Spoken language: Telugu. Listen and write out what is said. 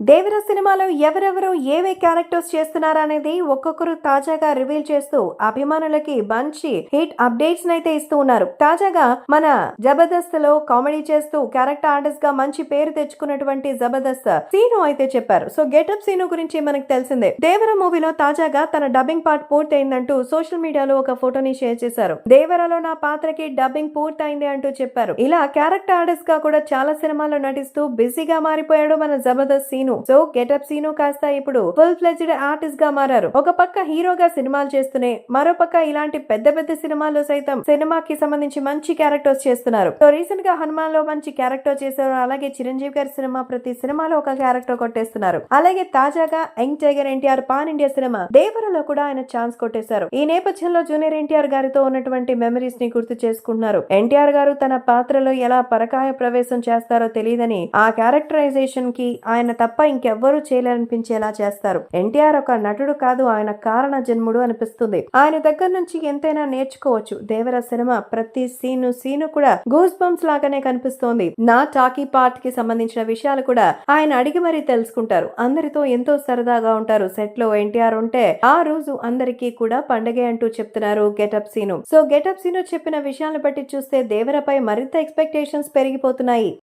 దేవర సినిమాలో ఎవరెవరు ఏవే క్యారెక్టర్స్ చేస్తున్నారనేది ఒక్కొక్కరు తాజాగా రివీల్ చేస్తూ అభిమానులకి మంచి హిట్ అప్డేట్స్ అయితే ఇస్తూ ఉన్నారు. తాజాగా మన జబర్దస్త్లో కామెడీ చేస్తూ క్యారెక్టర్ ఆర్టిస్ట్గా మంచి పేరు తెచ్చుకున్నటువంటి జబర్దస్త్ సీను అయితే చెప్పారు. సో గెటప్ సీను గురించి మనకు తెలిసిందే. దేవర మూవీలో తాజాగా తన డబ్బింగ్ పార్ట్ పూర్తయిందంటూ సోషల్ మీడియాలో ఒక ఫోటోని షేర్ చేశారు. దేవరలో నా పాత్రకి డబ్బింగ్ పూర్తయింది అంటూ చెప్పారు. ఇలా క్యారెక్టర్ ఆర్టిస్ట్గా కూడా చాలా సినిమాల్లో నటిస్తూ బిజీగా మారిపోయాడు మన జబర్దస్త్ సీను. సో గెటప్ సీను కాస్త ఇప్పుడు ఫుల్ ఫ్లెజ్డ్ ఆర్టిస్ట్గా మారారు. ఒక పక్క హీరోగా సినిమాలు చేస్తూనే మరో పక్క ఇలాంటి పెద్ద పెద్ద సినిమాల్లో సైతం సినిమాకి సంబంధించి మంచి క్యారెక్టర్స్ చేస్తున్నారు. సో రీసెంట్గా హనుమాన్లో మంచి క్యారెక్టర్ చేశారు. అలాగే చిరంజీవి గారి సినిమా ప్రతి సినిమాలో ఒక క్యారెక్టర్ కొట్టేస్తున్నారు. అలాగే తాజాగా young tiger NTR pan India cinema దేవరలో కూడా ఆయన ఛాన్స్ కొట్టేశారు. ఈ నేపథ్యంలో జూనియర్ ఎన్టీఆర్ గారితో ఉన్నటువంటి మెమరీస్ని గుర్తు చేసుకుంటున్నారు. ఎన్టీఆర్ గారు తన పాత్రలో ఎలా పరకాయ ప్రవేశం చేస్తారో తెలియదని ఆ క్యారెక్టరైజేషన్కి ఆయన తప్ప తప్ప ఇంకెవ్వరూ చేయలేరనిపించేలా చేస్తారు. ఎన్టీఆర్ ఒక నటుడు కాదు ఆయన కారణ జన్ముడు అనిపిస్తుంది. ఆయన దగ్గర నుంచి ఎంతైనా నేర్చుకోవచ్చు. దేవర సినిమా ప్రతి సీను సీను కూడా గూస్ బంప్స్ లాగానే కనిపిస్తోంది. నా టాకీ పార్ట్కి సంబంధించిన విషయాలు కూడా ఆయన అడిగి మరీ తెలుసుకుంటారు. అందరితో ఎంతో సరదాగా ఉంటారు. సెట్లో ఎన్టీఆర్ ఉంటే ఆ రోజు అందరికీ కూడా పండగే అంటూ చెప్తున్నారు getup Seenu. So getup Seenu చెప్పిన విషయాలను బట్టి చూస్తే దేవరపై మరింత ఎక్స్పెక్టేషన్స్ పెరిగిపోతున్నాయి.